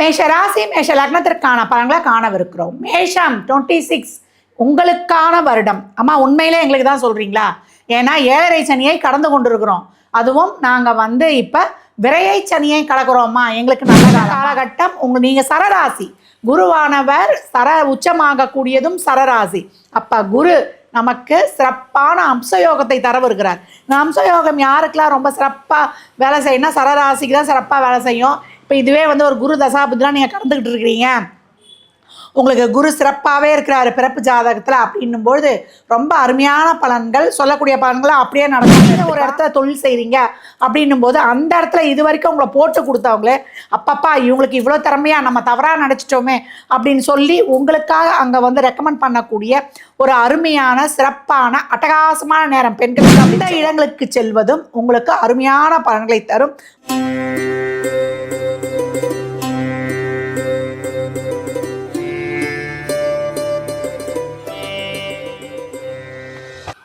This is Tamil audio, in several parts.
மேஷ ராசி மேஷ லக்னத்திற்கான பலன்களை காணவிருக்கிறோம். மேஷம் டுவெண்ட்டி சிக்ஸ் உங்களுக்கான வருடம். அம்மா உண்மையிலே எங்களுக்கு தான் சொல்றீங்களா? ஏன்னா ஏழரை சனியை கடந்து கொண்டிருக்கிறோம். அதுவும் நாங்கள் வந்து இப்போ விரையை சனியை கடக்கிறோம்மா. எங்களுக்கு நல்ல காலகட்டம். உங்க நீங்கள் சரராசி. குருவானவர் சர உச்சமாகக்கூடியதும் சரராசி. அப்போ குரு நமக்கு சிறப்பான அம்சயோகத்தை தரவிருக்கிறார். இந்த அம்சயோகம் யாருக்கெல்லாம் ரொம்ப சிறப்பாக வேலை செய்யணும்னா சரராசிக்கு தான் சிறப்பாக வேலை செய்யும். இப்போ இதுவே வந்து ஒரு குரு தசாபுத்திலாம் நீங்கள் கடந்துக்கிட்டு இருக்கிறீங்க. உங்களுக்கு குரு சிறப்பாகவே இருக்கிறாரு பிறப்பு ஜாதகத்தில் அப்படின்னும்பொழுது ரொம்ப அருமையான பலன்கள் சொல்லக்கூடிய பலன்களை அப்படியே நடக்கும். ஒரு இடத்துல தொழில் செய்கிறீங்க அப்படின்னும் போது அந்த இடத்துல இது வரைக்கும் உங்களை போட்டு கொடுத்தவங்களே அப்பப்பா இவங்களுக்கு இவ்வளோ திறமையா நம்ம தவறாக நினச்சிட்டோமே அப்படின்னு சொல்லி உங்களுக்காக அங்கே வந்து ரெக்கமெண்ட் பண்ணக்கூடிய ஒரு அருமையான சிறப்பான அட்டகாசமான நேரம். பெண்களுக்கு அந்த இடங்களுக்கு செல்வதும் உங்களுக்கு அருமையான பலன்களை தரும்.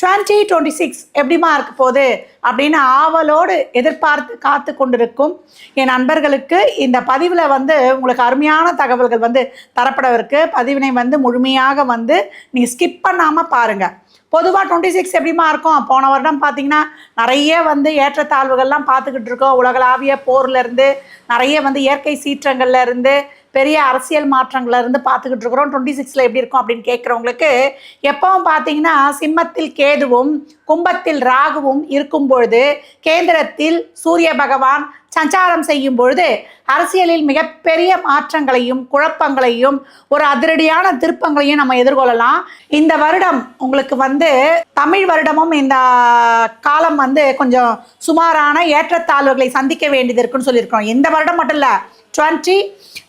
டுவெண்ட்டி டுவெண்ட்டி சிக்ஸ் எப்படிமா இருக்க போகுது அப்படின்னு ஆவலோடு எதிர்பார்த்து காத்து கொண்டிருக்கும் என் நண்பர்களுக்கு இந்த பதிவில் வந்து உங்களுக்கு அருமையான தகவல்கள் வந்து தரப்படவிருக்கு. பதிவினை வந்து முழுமையாக வந்து நீங்கள் ஸ்கிப் பண்ணாமல் பாருங்கள் பொதுவாக டுவெண்ட்டி சிக்ஸ் எப்படிமா இருக்கும் போன வருடம் பார்த்தீங்கன்னா நிறைய வந்து ஏற்றத்தாழ்வுகள்லாம் பார்த்துக்கிட்டு இருக்கோம். உலகளாவிய போர்லேருந்து நிறைய வந்து இயற்கை சீற்றங்கள்லேருந்து பெரிய அரசியல் மாற்றங்கள்ல இருந்து பார்த்துக்கிட்டு இருக்கிறோம். டுவெண்ட்டி சிக்ஸில் எப்படி இருக்கும் அப்படின்னு கேட்குறவங்களுக்கு எப்பவும் பார்த்தீங்கன்னா சிம்மத்தில் கேதுவும் கும்பத்தில் ராகுவும் இருக்கும் பொழுது கேந்திரத்தில் சூரிய பகவான் சஞ்சாரம் செய்யும் பொழுது அரசியலில் மிகப்பெரிய மாற்றங்களையும் குழப்பங்களையும் ஒரு அதிரடியான திருப்பங்களையும் நம்ம எதிர்கொள்ளலாம். இந்த வருடம் உங்களுக்கு வந்து தமிழ் வருடமும் இந்த காலம் வந்து கொஞ்சம் சுமாரான ஏற்றத்தாழ்வுகளை சந்திக்க வேண்டியது இருக்குன்னு சொல்லியிருக்கோம் இந்த வருடம் மட்டும் இல்லை டுவெண்ட்டி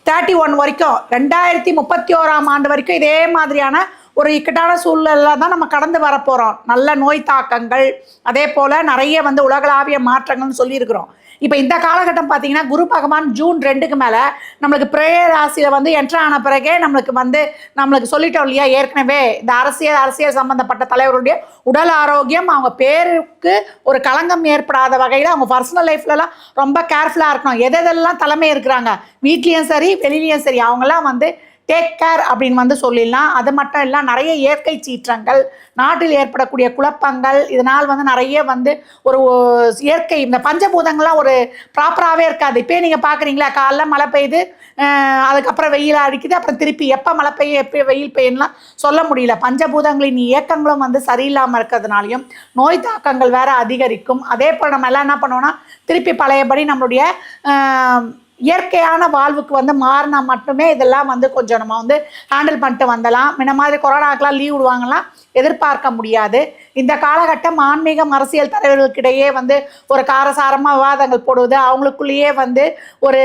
தேர்ட்டி ஒன் வரைக்கும் ரெண்டாயிரத்தி முப்பத்தி ஓராம் ஆண்டு வரைக்கும் இதே மாதிரியான ஒரு இக்கட்டான சூழ்நிலை தான் நம்ம கடந்து வரப்போகிறோம் நல்ல நோய் தாக்கங்கள் அதே போல் நிறைய வந்து உலகளாவிய மாற்றங்கள்னு சொல்லியிருக்கிறோம். இப்போ இந்த காலகட்டம் பார்த்தீங்கன்னா குரு பகவான் ஜூன் ரெண்டுக்கு மேலே நம்மளுக்கு பிரேய ராசியில் வந்து என்ட்ரு ஆன பிறகே நம்மளுக்கு வந்து நம்மளுக்கு சொல்லிட்டோம் இல்லையா ஏற்கனவே இந்த அரசியல் அரசியல் சம்பந்தப்பட்ட தலைவருடைய உடல் ஆரோக்கியம் அவங்க பேருக்கு ஒரு களங்கம் ஏற்படாத வகையில் அவங்க பர்சனல் லைஃப்லலாம் ரொம்ப கேர்ஃபுல்லாக இருக்கணும். எதெல்லாம் தலைமை இருக்கிறாங்க வீட்லேயும் சரி வெளியிலையும் சரி அவங்கெல்லாம் வந்து டேக் கேர் அப்படின்னு வந்து சொல்லிடலாம். அது மட்டும் இல்லை நிறைய இயற்கை சீற்றங்கள் நாட்டில் ஏற்படக்கூடிய குழப்பங்கள் இதனால் வந்து நிறைய வந்து ஒரு இயற்கை இந்த பஞ்சபூதங்கள்லாம் ஒரு ப்ராப்பராகவே இருக்காது. இப்போ நீங்கள் பார்க்குறீங்களா காலைல மழை பெய்யுது அதுக்கப்புறம் வெயில் அடிக்குது அப்புறம் திருப்பி எப்போ மழை பெய்ய எப்போ வெயில் பெய்யலாம் சொல்ல முடியல. பஞ்சபூதங்களின் இயக்கங்களும் வந்து சரியில்லாமல் இருக்கிறதுனாலையும் நோய் தாக்கங்கள் வேறு அதிகரிக்கும். அதே போல் நம்ம எல்லாம் என்ன பண்ணோம்னா திருப்பி பழையபடி நம்மளுடைய இயற்கையான வாழ்வுக்கு வந்து மாறினா மட்டுமே இதெல்லாம் வந்து கொஞ்சம் நம்ம வந்து ஹேண்டில் பண்ணிட்டு வந்தலாம். முன்ன மாதிரி கொரோனாக்கெலாம் லீவ் விடுவாங்கலாம். எதிர்பார்க்க முடியாது. இந்த காலகட்டம் ஆன்மீகம் அரசியல் தலைவர்களுக்கிடையே வந்து ஒரு காரசாரமாக விவாதங்கள் போடுவது அவங்களுக்குள்ளேயே வந்து ஒரு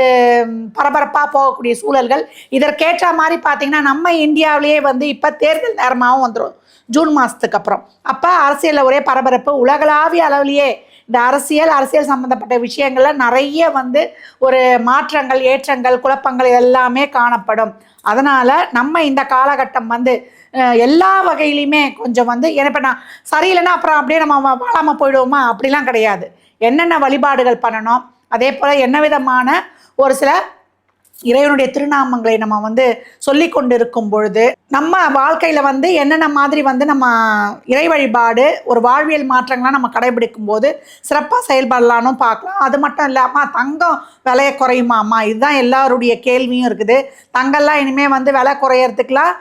பரபரப்பாக போகக்கூடிய சூழல்கள். இதற்கேற்ற மாதிரி பார்த்தீங்கன்னா நம்ம இந்தியாவிலேயே வந்து இப்போ தேர்தல் நேரமாகவும் வந்துடும் ஜூன் மாதத்துக்கு அப்புறம். அப்போ அரசியலில் ஒரே பரபரப்பு உலகளாவிய அளவிலேயே இந்த அரசியல் அரசியல் சம்மந்தப்பட்ட விஷயங்கள்ல நிறைய வந்து ஒரு மாற்றங்கள் ஏற்றங்கள் குழப்பங்கள் எல்லாமே காணப்படும். அதனால் நம்ம இந்த காலகட்டம் வந்து எல்லா வகையிலையுமே கொஞ்சம் வந்து ஏன்னா இப்போ நான் சரியில்லைன்னா அப்புறம் அப்படியே நம்ம வாழாமல் போயிடுவோமா? அப்படிலாம் கிடையாது. என்னென்ன வழிபாடுகள் பண்ணணும்? அதே போல் என்ன விதமான ஒரு சில இறைவனுடைய திருநாமங்களை நம்ம வந்து சொல்லி கொண்டிருக்கும் பொழுது நம்ம வாழ்க்கையில் வந்து என்னென்ன மாதிரி வந்து நம்ம இறை வழிபாடு ஒரு வாழ்வியல் மாற்றங்கள்லாம் நம்ம கடைபிடிக்கும் போது சிறப்பாக செயல்படலான்னு பார்க்கலாம். அது மட்டும் இல்லாமல் தங்கம் விலையை குறையுமாம்மா இதுதான் எல்லாருடைய கேள்வியும் இருக்குது. தங்கம்லாம் இனிமேல் வந்து விலை குறையறதுக்கெலாம்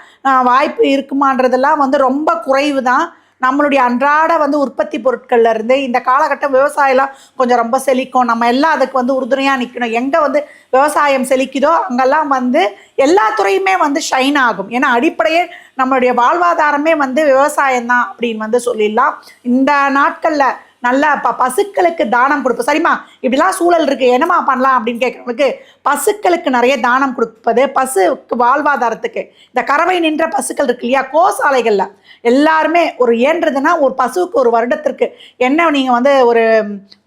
வாய்ப்பு இருக்குமான்றதெல்லாம் வந்து ரொம்ப குறைவு தான் நம்மளுடைய அன்றாட வந்து உற்பத்தி பொருட்கள்ல இருந்து இந்த காலகட்டம் விவசாயம்லாம் கொஞ்சம் ரொம்ப செழிக்கும். நம்ம எல்லாம் அதுக்கு வந்து உறுதுணையாக நிற்கணும் எங்கே வந்து விவசாயம் செழிக்குதோ அங்கெல்லாம் வந்து எல்லா துறையுமே வந்து ஷைன் ஆகும். ஏன்னா அடிப்படையே நம்மளுடைய வாழ்வாதாரமே வந்து விவசாயம் தான் அப்படின்னு வந்து சொல்லிடலாம். இந்த நாட்களில் நல்ல ப பசுக்களுக்கு தானம் கொடுப்போம் சரிம்மா? இப்படிலாம் சூழல் இருக்குது என்னம்மா பண்ணலாம் அப்படின்னு கேட்குறவங்களுக்கு பசுக்களுக்கு நிறைய தானம் கொடுப்பது பசுக்கு வாழ்வாதாரத்துக்கு. இந்த கறவை நின்ற பசுக்கள் இருக்கு இல்லையா? கோசாலைகளில். எல்லாருமே ஒரு ஏன்றதுன்னா ஒரு பசுவுக்கு ஒரு வருடத்திற்கு என்ன நீங்கள் வந்து ஒரு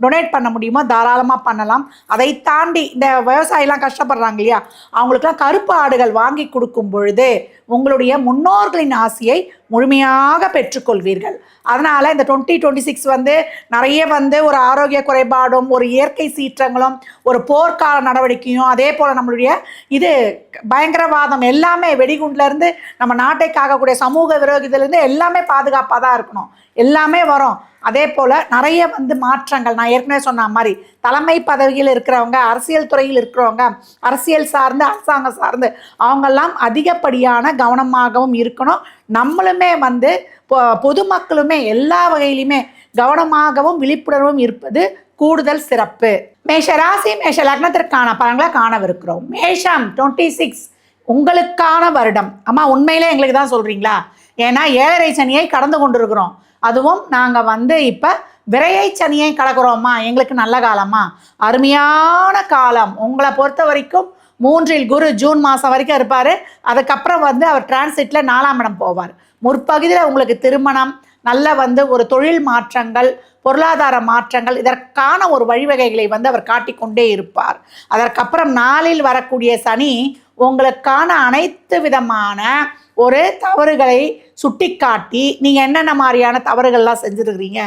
டொனேட் பண்ண முடியுமோ தாராளமாக பண்ணலாம். அதை தாண்டி இந்த விவசாயிலாம் கஷ்டப்படுறாங்க இல்லையா? அவங்களுக்குலாம் கருப்பு ஆடுகள் வாங்கி கொடுக்கும் பொழுது உங்களுடைய முன்னோர்களின் ஆசையை முழுமையாக பெற்றுக்கொள்வீர்கள். அதனால் இந்த டுவெண்ட்டி டுவெண்ட்டி சிக்ஸ் வந்து நிறைய வந்து ஒரு ஆரோக்கிய குறைபாடும் ஒரு இயற்கை சீற்றங்களும் ஒரு போர்க்கால நடவடிக்கையும் அதே போல் நம்மளுடைய இது பயங்கரவாதம் எல்லாமே வெடிகுண்டுலேருந்து நம்ம நாட்டை காக்கக்கூடிய சமூக விரோதியிலேருந்து எல்லாமே பாதுகாப்பாக தான் இருக்கணும். எல்லாமே வரும். அதே போல் நிறைய வந்து மாற்றங்கள் நான் ஏற்கனவே சொன்ன மாதிரி தலைமை பதவியில் இருக்கிறவங்க அரசியல் துறையில் இருக்கிறவங்க அரசியல் சார்ந்து அரசாங்கம் சார்ந்து அவங்கெல்லாம் அதிகப்படியான கவனமாகவும் இருக்கணும். நம்மளுமே வந்து பொ- பொதுமக்களுமே எல்லா வகையிலுமே கவனமாகவும் விழிப்புணர்வும் இருப்பது கூடுதல் சிறப்பு. மேஷ ராசி மேஷ லக்னத்திற்கான பலன்களை காணவிருக்கிறோம். மேஷம் டுவெண்ட்டி சிக்ஸ் உங்களுக்கான வருடம். அம்மா உண்மையிலே எங்களுக்கு தான் சொல்கிறீங்களா ஏன்னா ஏழரை சனியை கடந்து கொண்டிருக்கிறோம். அதுவும் நாங்கள் வந்து இப்போ விரையை சனியை கலக்கிறோமா எங்களுக்கு நல்ல காலமா அருமையான காலம். உங்களை பொறுத்த வரைக்கும் மூன்றில் குரு ஜூன் மாதம் வரைக்கும் இருப்பார். அதுக்கப்புறம் வந்து அவர் டிரான்சிட்டில் நாலாம் இடம் போவார். முற்பகுதியில் உங்களுக்கு திருமணம் நல்ல வந்து ஒரு தொழில் மாற்றங்கள் பொருளாதார மாற்றங்கள் இதற்கான ஒரு வழிவகைகளை வந்து அவர் காட்டிக்கொண்டே இருப்பார். அதற்கப்புறம் நாளில் வரக்கூடிய சனி உங்களுக்கான அனைத்து விதமான ஒரு தவறுகளை சுட்டி காட்டி நீங்கள் என்னென்ன மாதிரியான தவறுகள்லாம் செஞ்சுருக்கிறீங்க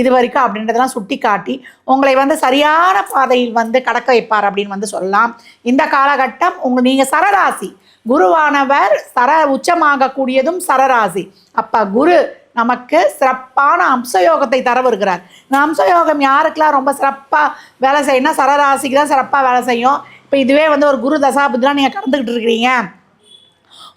இது வரைக்கும் அப்படின்றதெல்லாம் சுட்டிக்காட்டி உங்களை வந்து சரியான பாதையில் வந்து கடக்க வைப்பார் அப்படின்னு வந்து சொல்லலாம். இந்த காலகட்டம் உங்கள் நீங்கள் சரராசி. குருவானவர் சர உச்சமாகக்கூடியதும் சரராசி. அப்போ குரு நமக்கு சிறப்பான அம்சயோகத்தை தர வருகிறார். இந்த அம்சயோகம் யாருக்கெல்லாம் ரொம்ப சிறப்பாக வேலை செய்யணும்னா சரராசிக்கு தான் சிறப்பாக வேலை செய்யும். இப்போ இதுவே வந்து ஒரு குரு தசாபுத்திலாம் நீங்கள் கடந்துக்கிட்டு இருக்கிறீங்க.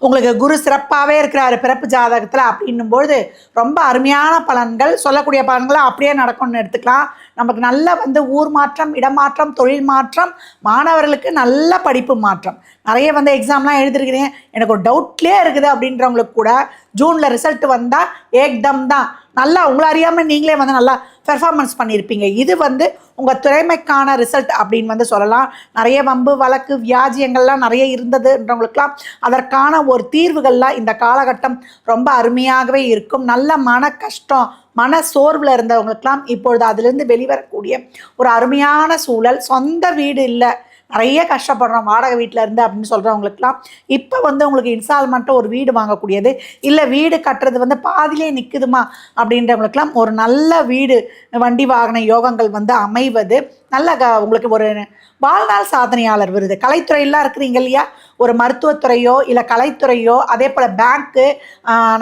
உங்களுக்கு குரு சிறப்பாகவே இருக்கிறாரு பிறப்பு ஜாதகத்தில் அப்படின்னும்பொழுது ரொம்ப அருமையான பலன்கள் சொல்லக்கூடிய பலன்களை அப்படியே நடக்கும்னு எடுத்துக்கலாம். நமக்கு நல்ல வந்து ஊர் மாற்றம் இடமாற்றம் தொழில் மாற்றம் மாணவர்களுக்கு நல்ல படிப்பு மாற்றம். நிறைய வந்து எக்ஸாம்லாம் எழுதிருக்கிறீங்க. எனக்கு ஒரு டவுட்லேயே இருக்குது அப்படின்றவங்களுக்கு கூட ஜூனில் ரிசல்ட் வந்தால் ஏக்தம் தான். நல்லா உங்களை அறியாமல் நீங்களே வந்து நல்லா பெர்ஃபார்மன்ஸ் பண்ணியிருப்பீங்க. இது வந்து உங்கள் திறமைக்கான ரிசல்ட் அப்படின்னு வந்து சொல்லலாம். நிறைய வம்பு வழக்கு வியாஜியங்கள்லாம் நிறைய இருந்ததுன்றவங்களுக்குலாம் அதற்கான ஒரு தீர்வுகள்லாம் இந்த காலகட்டம் ரொம்ப அருமையாகவே இருக்கும். நல்ல மன கஷ்டம் மன சோர்வில் இருந்தவங்களுக்கெல்லாம் இப்பொழுது அதிலிருந்து வெளிவரக்கூடிய ஒரு அருமையான சூழல். சொந்த வீடு இல்லை நிறைய கஷ்டப்படுறோம் வாடகை வீட்டில் இருந்து அப்படின்னு சொல்கிறவங்களுக்குலாம் இப்போ வந்து உங்களுக்கு இன்ஸ்டால்மெண்ட்டாக ஒரு வீடு வாங்கக்கூடியது. இல்லை வீடு கட்டுறது வந்து பாதிலே நிற்குதுமா அப்படின்றவங்களுக்குலாம் ஒரு நல்ல வீடு வண்டி வாகன யோகங்கள் வந்து அமைவது நல்ல க உங்களுக்கு ஒரு வாழ்நாள் சாதனையாளர் விருது. கலைத்துறையெல்லாம் இருக்கிறீங்க இல்லையா? ஒரு மருத்துவத்துறையோ இல்லை கலைத்துறையோ அதே போல் பேங்க்கு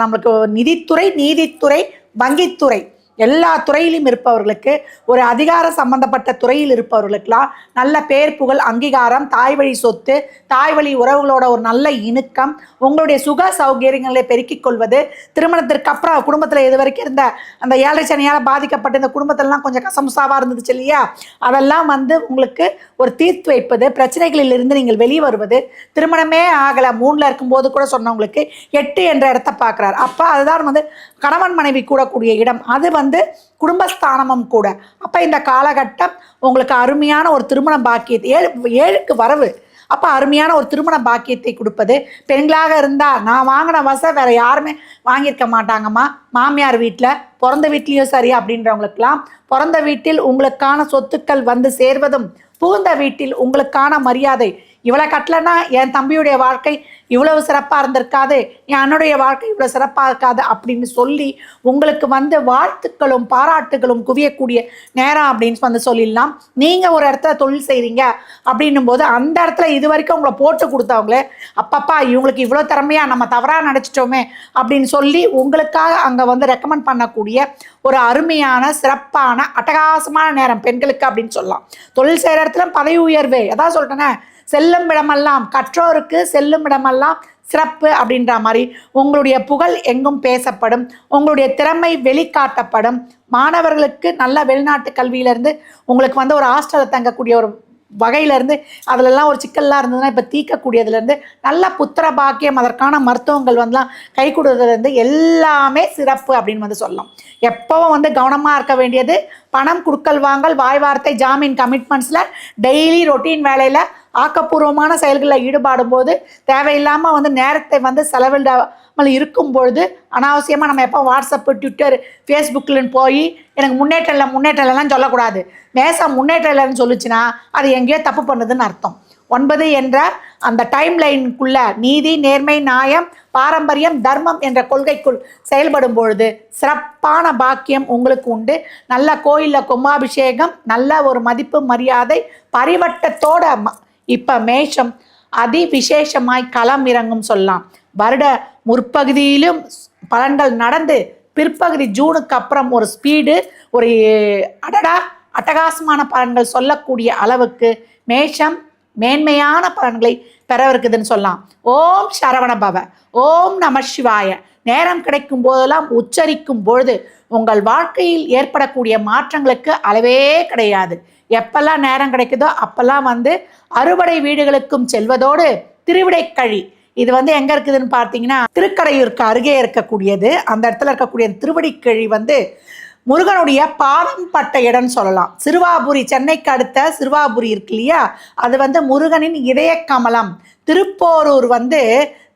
நம்மளுக்கு நிதித்துறை நீதித்துறை வங்கித்துறை எல்லா துறையிலும் இருப்பவர்களுக்கு ஒரு அதிகார சம்பந்தப்பட்ட துறையில் இருப்பவர்களுக்கெல்லாம் நல்ல பேர் புகழ் அங்கீகாரம் தாய் வழி சொத்து தாய் வழி உறவுகளோட ஒரு நல்ல இணுக்கம் உங்களுடைய சுக சௌகரியங்களை பெருக்கிக் கொள்வது திருமணத்திற்கு அப்புறம் குடும்பத்தில் இது வரைக்கும் இருந்த அந்த ஏழரை சனியால் பாதிக்கப்பட்ட இந்த குடும்பத்திலலாம் கொஞ்சம் கசமுசாவாக இருந்துச்சு இல்லையா? அதெல்லாம் வந்து உங்களுக்கு ஒரு தீர்த்து வைப்பது பிரச்சனைகளில் இருந்து நீங்கள் வெளியே வருவது திருமணமே ஆகலை மூணில் இருக்கும்போது கூட சொன்னவங்களுக்கு எட்டு என்ற இடத்த பார்க்குறாரு. அப்போ அதுதான் வந்து கணவன் மனைவி கூடக்கூடிய இடம். அது வந்து வந்து குடும்பஸ்தானமும் கூட. அப்போ இந்த காலகட்டம் உங்களுக்கு அருமையான ஒரு திருமண பாக்கியத்தை ஏழு ஏழுக்கு வரவு. அப்போ அருமையான ஒரு திருமண பாக்கியத்தை கொடுப்பது. பெண்களாக இருந்தால் நான் வாங்கின வசை வேற யாருமே வாங்கியிருக்க மாட்டாங்கம்மா. மாமியார் வீட்டில் பிறந்த வீட்லேயும் சரி அப்படின்றவங்களுக்கெல்லாம் பிறந்த வீட்டில் உங்களுக்கான சொத்துக்கள் வந்து சேர்வதும் புகுந்த வீட்டில் உங்களுக்கான மரியாதை இவ்வளோ கட்டலன்னா என் தம்பியுடைய வாழ்க்கை இவ்வளவு சிறப்பாக இருந்திருக்காது என் அண்ணனுடைய வாழ்க்கை இவ்வளோ சிறப்பாக இருக்காது அப்படின்னு சொல்லி உங்களுக்கு வந்து வாழ்த்துக்களும் பாராட்டுகளும் குவியக்கூடிய நேரம் அப்படின்னு வந்து சொல்லிடலாம். நீங்கள் ஒரு இடத்துல தொழில் செய்கிறீங்க அப்படின்னும் போது அந்த இடத்துல இது வரைக்கும் உங்களை போட்டு கொடுத்தவங்களே அப்பப்பா இவங்களுக்கு இவ்வளோ திறமையாக நம்ம தவறாக நினச்சிட்டோமே அப்படின்னு சொல்லி உங்களுக்காக அங்கே வந்து ரெக்கமெண்ட் பண்ணக்கூடிய ஒரு அருமையான சிறப்பான அட்டகாசமான நேரம் பெண்களுக்கு அப்படின்னு சொல்லலாம். தொழில் செய்கிற இடத்துல பதவி உயர்வு எதாவது சொல்லிட்டேனே செல்லும் இடமெல்லாம் கற்றோருக்கு செல்லும் இடமெல்லாம் சிறப்பு அப்படின்ற மாதிரி உங்களுடைய புகழ் எங்கும் பேசப்படும். உங்களுடைய திறமை வெளிக்காட்டப்படும். மாணவர்களுக்கு நல்ல வெளிநாட்டு கல்வியிலேருந்து உங்களுக்கு வந்து ஒரு ஹாஸ்டலில் தங்கக்கூடிய ஒரு வகையிலேருந்து அதிலெல்லாம் ஒரு சிக்கல்லாம் இருந்ததுன்னா இப்போ தீர்க்கக்கூடியதுலேருந்து நல்ல புத்திர பாக்கியம் அதற்கான மருத்துவங்கள் வந்துலாம் கை கொடுறதுலேருந்து எல்லாமே சிறப்பு அப்படின்னு வந்து சொல்லலாம். எப்போவும் வந்து கவனமாக இருக்க வேண்டியது பணம் குடுக்கல் வாங்கல் வாய் வார்த்தை ஜாமீன் கமிட்மெண்ட்ஸில் டெய்லி ரொட்டீன் வேலையில் ஆக்கப்பூர்வமான செயல்களில் ஈடுபாடும் போது தேவையில்லாமல் வந்து நேரத்தை வந்து நம்மளை இருக்கும் பொழுது அனாவசியமாக நம்ம எப்போ வாட்ஸ்அப்பு ட்விட்டர் ஃபேஸ்புக்கில்னு போய் எனக்கு முன்னேற்றம் இல்லை முன்னேற்றம் இல்லைலாம் சொல்லக்கூடாது. மேசம் முன்னேற்றம் இல்லைன்னு சொல்லிச்சுன்னா அது எங்கேயோ தப்பு பண்ணுதுன்னு அர்த்தம். ஒன்பது என்ற அந்த டைம் லைனுக்குள்ள நீதி நேர்மை நியாயம் பாரம்பரியம் தர்மம் என்ற கொள்கைக்குள் செயல்படும் பொழுது சிறப்பான பாக்கியம் உங்களுக்கு உண்டு. நல்ல கோயிலில் கும்பாபிஷேகம் நல்ல ஒரு மதிப்பு மரியாதை பரிவட்டத்தோட ம- மேஷம் அதி விசேஷமாய் களம் இறங்கும் சொல்லலாம். வருட முற்பகுதியிலும் பலன்கள் நடந்து பிற்பகுதி ஜூனுக்கு அப்புறம் ஒரு ஸ்பீடு ஒரு அடடா அட்டகாசமான பலன்கள் சொல்லக்கூடிய அளவுக்கு மேஷம் மேன்மையான பலன்களை பெறவிருக்குதுன்னு சொல்லலாம். ஓம் சரவண பவ ஓம் நம சிவாய. நேரம் கிடைக்கும் போதெல்லாம் உச்சரிக்கும் பொழுது உங்கள் வாழ்க்கையில் ஏற்படக்கூடிய மாற்றங்களுக்கு அளவே கிடையாது. எப்பெல்லாம் நேரம் கிடைக்குதோ அப்பெல்லாம் வந்து அறுவடை வீடுகளுக்கும் செல்வதோடு திருவிடைக்கழி இது வந்து எங்க இருக்குதுன்னு பார்த்தீங்கன்னா திருக்கடையூருக்கு அருகே இருக்கக்கூடியது. அந்த இடத்துல இருக்கக்கூடிய திருவடிக்கழி வந்து முருகனுடைய பாதம் பட்ட இடம்னு சொல்லலாம். சிறுவாபுரி சென்னைக்கு அடுத்த சிறுவாபுரி இருக்கு இல்லையா? அது வந்து முருகனின் இதய கமலம். திருப்போரூர் வந்து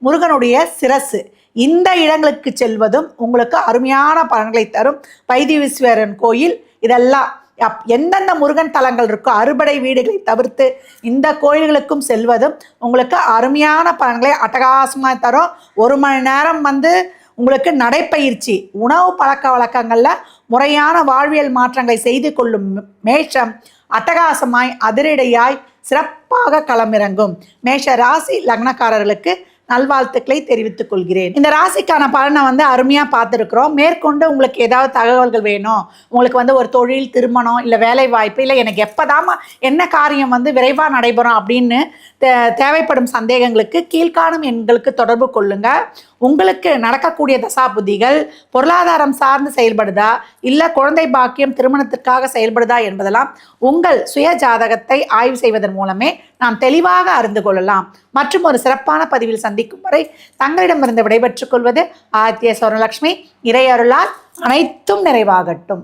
முருகனுடைய சிரசு. இந்த இடங்களுக்கு செல்வதும் உங்களுக்கு அருமையான பலன்களை தரும். வைத்தீஸ்வரன் கோயில் இதெல்லாம் அப் எந்தெந்த முருகன் தலங்கள் இருக்கோ அறுபடை வீடுகளை தவிர்த்து இந்த கோயில்களுக்கும் செல்வதும் உங்களுக்கு அருமையான பலன்களை அட்டகாசமாக தரும். ஒரு மணி நேரம் வந்து உங்களுக்கு நடைப்பயிற்சி உணவு பழக்க வழக்கங்களில் முறையான வாழ்வியல் மாற்றங்களை செய்து கொள்ளும் மேஷம் அட்டகாசமாய் அதிரடியாய் சிறப்பாக களமிறங்கும். மேஷ ராசி லக்னக்காரர்களுக்கு நல்வாழ்த்துக்களை தெரிவித்துக் கொள்கிறேன். இந்த ராசிக்கான பலனை வந்து அருமையாக பார்த்துருக்குறோம். மேற்கொண்டு உங்களுக்கு ஏதாவது தகவல்கள் வேணும் உங்களுக்கு வந்து ஒரு தொழில் திருமணம் இல்லை வேலை வாய்ப்பு இல்லை எனக்கு எப்போதாமா என்ன காரியம் வந்து விரைவாக நடைபெறும் அப்படின்னு தேவைப்படும் சந்தேகங்களுக்கு கீழ்காணும் எண்களுக்கு தொடர்பு கொள்ளுங்க. உங்களுக்கு நடக்கக்கூடிய தசாபுத்திகள் பொருளாதாரம் சார்ந்து செயல்படுதா? இல்லை குழந்தை பாக்கியம் திருமணத்திற்காக செயல்படுதா என்பதெல்லாம் உங்கள் சுய ஜாதகத்தை ஆய்வு செய்வதன் மூலமே நாம் தெளிவாக அறிந்து கொள்ளலாம். மற்றும் ஒரு சிறப்பான பதிவில் சந்திக்கும் வரை தங்களிடமிருந்து விடைபெற்றுக் கொள்வது ஆத்திய சௌரலட்சுமி இறையருளால் அனைத்தும் நிறைவாகட்டும்.